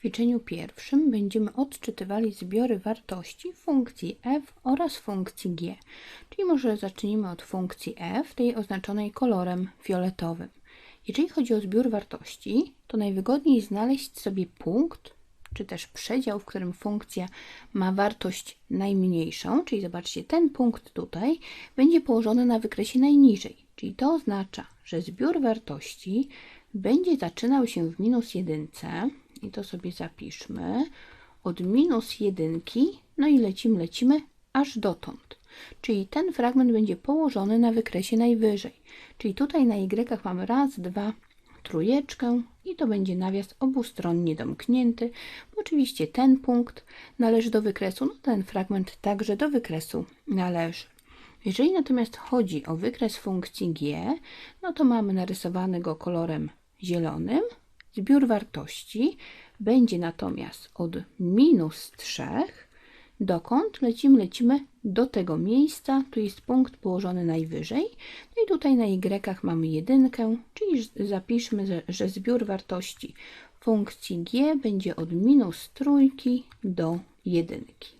ćwiczeniu pierwszym będziemy odczytywali zbiory wartości funkcji f oraz funkcji g. Czyli może zacznijmy od funkcji f, tej oznaczonej kolorem fioletowym. Jeżeli chodzi o zbiór wartości, to najwygodniej znaleźć sobie punkt, czy też przedział, w którym funkcja ma wartość najmniejszą, czyli zobaczcie, ten punkt tutaj będzie położony na wykresie najniżej, czyli to oznacza, że zbiór wartości będzie zaczynał się w minus jedynce, i to sobie zapiszmy, od minus jedynki, no i lecimy, lecimy aż dotąd. Czyli ten fragment będzie położony na wykresie najwyżej. Czyli tutaj na Y mamy raz, dwa, trójeczkę i to będzie nawias obustronnie domknięty. Oczywiście ten punkt należy do wykresu, no ten fragment także do wykresu należy. Jeżeli natomiast chodzi o wykres funkcji g, no to mamy narysowany go kolorem zielonym. Zbiór wartości będzie natomiast od minus 3 dokąd lecimy, lecimy do tego miejsca, tu jest punkt położony najwyżej, no i tutaj na y mamy jedynkę, czyli zapiszmy, że zbiór wartości funkcji g będzie od minus trójki do jedynki.